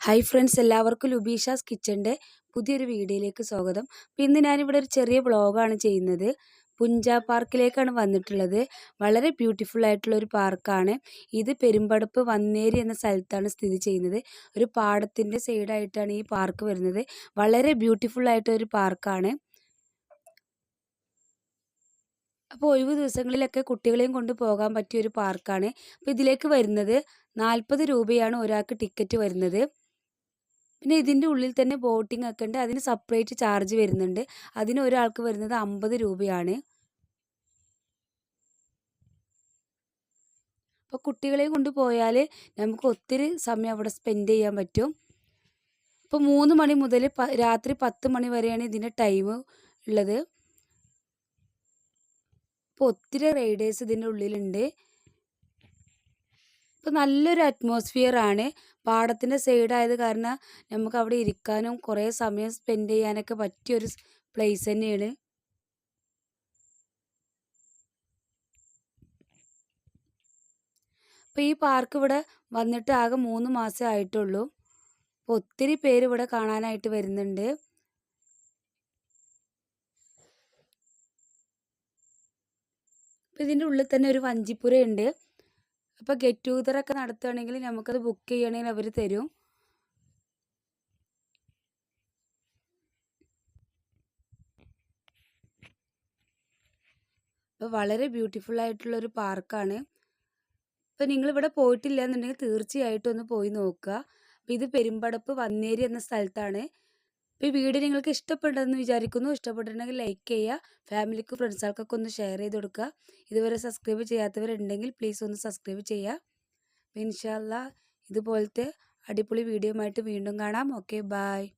Hi friends എല്ലാവർക്കും ലുബീഷാസ് കിച്ചന്റെ പുതിയൊരു വീഡിയോയിലേക്ക് സ്വാഗതം. അപ്പോൾ ഇന്ന് ഞാനിവിടെ ഒരു ചെറിയ വ്ളോഗാണ് ചെയ്യുന്നത്. പുഞ്ച പാർക്കിലേക്കാണ് വന്നിട്ടുള്ളത്. വളരെ ബ്യൂട്ടിഫുൾ ആയിട്ടുള്ള ഒരു പാർക്കാണ്. ഇത് പെരുമ്പടപ്പ് വന്നേരി എന്ന സ്ഥലത്താണ് സ്ഥിതി ചെയ്യുന്നത്. ഒരു പാടത്തിന്റെ സൈഡായിട്ടാണ് ഈ പാർക്ക് വരുന്നത്. വളരെ ബ്യൂട്ടിഫുൾ ആയിട്ടൊരു പാർക്കാണ്. അപ്പോൾ ഒഴിവ് ദിവസങ്ങളിലൊക്കെ കുട്ടികളെയും കൊണ്ട് പോകാൻ പറ്റിയ ഒരു പാർക്കാണ്. അപ്പോൾ ഇതിലേക്ക് വരുന്നത് നാൽപ്പത് രൂപയാണ് ഒരാൾക്ക് ടിക്കറ്റ് വരുന്നത്. പിന്നെ ഇതിന്റെ ഉള്ളിൽ തന്നെ ബോട്ടിംഗ് ഒക്കെ ഉണ്ട്. അതിന് സെപ്പറേറ്റ് ചാർജ് വരുന്നുണ്ട്. അതിന് ഒരാൾക്ക് വരുന്നത് അമ്പത് രൂപയാണ്. അപ്പോൾ കുട്ടികളെ കൊണ്ടുപോയാൽ നമുക്ക് ഒത്തിരി സമയം അവിടെ സ്പെൻഡ് ചെയ്യാൻ പറ്റും. ഇപ്പോൾ മൂന്ന് മണി മുതൽ രാത്രി പത്ത് മണി വരെയാണ് ഇതിന്റെ ടൈം ഉള്ളത്. ഇപ്പോൾ ഒത്തിരി റൈഡേഴ്സ് ഇതിന്റെ ഉള്ളിലുണ്ട്. ഇപ്പോൾ നല്ലൊരു അറ്റ്മോസ്ഫിയർ ആണ്. പാടത്തിന്റെ സൈഡായത് കാരണം നമുക്ക് അവിടെ ഇരിക്കാനും കുറേ സമയം സ്പെൻഡ് ചെയ്യാനൊക്കെ പറ്റിയൊരു പ്ലേസ് തന്നെയാണ്. അപ്പോൾ ഈ പാർക്ക് ഇവിടെ വന്നിട്ട് ആകെ മൂന്ന് മാസം ആയിട്ടുള്ളൂ. അപ്പോൾ ഒത്തിരി പേര് ഇവിടെ കാണാനായിട്ട് വരുന്നുണ്ട്. അപ്പോൾ ഇതിന്റെ ഉള്ളിൽ തന്നെ ഒരു വഞ്ചിപ്പുരയുണ്ട്. അപ്പോൾ ഗെറ്റ് ടുഗദറൊക്കെ നടത്തുകയാണെങ്കിൽ നമുക്കത് ബുക്ക് ചെയ്യണമെങ്കിൽ അവർ തരും. അപ്പോൾ വളരെ ബ്യൂട്ടിഫുൾ ആയിട്ടുള്ള ഒരു പാർക്കാണ് അപ്പോൾ നിങ്ങളിവിടെ പോയിട്ടില്ല എന്നുണ്ടെങ്കിൽ തീർച്ചയായിട്ടും ഒന്ന് പോയി നോക്കുക. അപ്പോൾ ഇത് പെരുമ്പടപ്പ് വന്നേരി എന്ന സ്ഥലത്താണ്. അപ്പോൾ ഈ വീഡിയോ നിങ്ങൾക്ക് ഇഷ്ടപ്പെട്ടെന്ന് വിചാരിക്കുന്നു. ഇഷ്ടപ്പെട്ടിട്ടുണ്ടെങ്കിൽ ലൈക്ക് ചെയ്യുക. ഫാമിലിക്കും ഫ്രണ്ട്സുകൾക്കൊക്കെ ഒന്ന് ഷെയർ ചെയ്ത് കൊടുക്കുക. ഇതുവരെ സബ്സ്ക്രൈബ് ചെയ്യാത്തവരുണ്ടെങ്കിൽ പ്ലീസ് ഒന്ന് സബ്സ്ക്രൈബ് ചെയ്യുക. ഇൻഷാല്ല ഇതുപോലത്തെ അടിപൊളി വീഡിയോ ആയിട്ട് വീണ്ടും കാണാം. Okay bye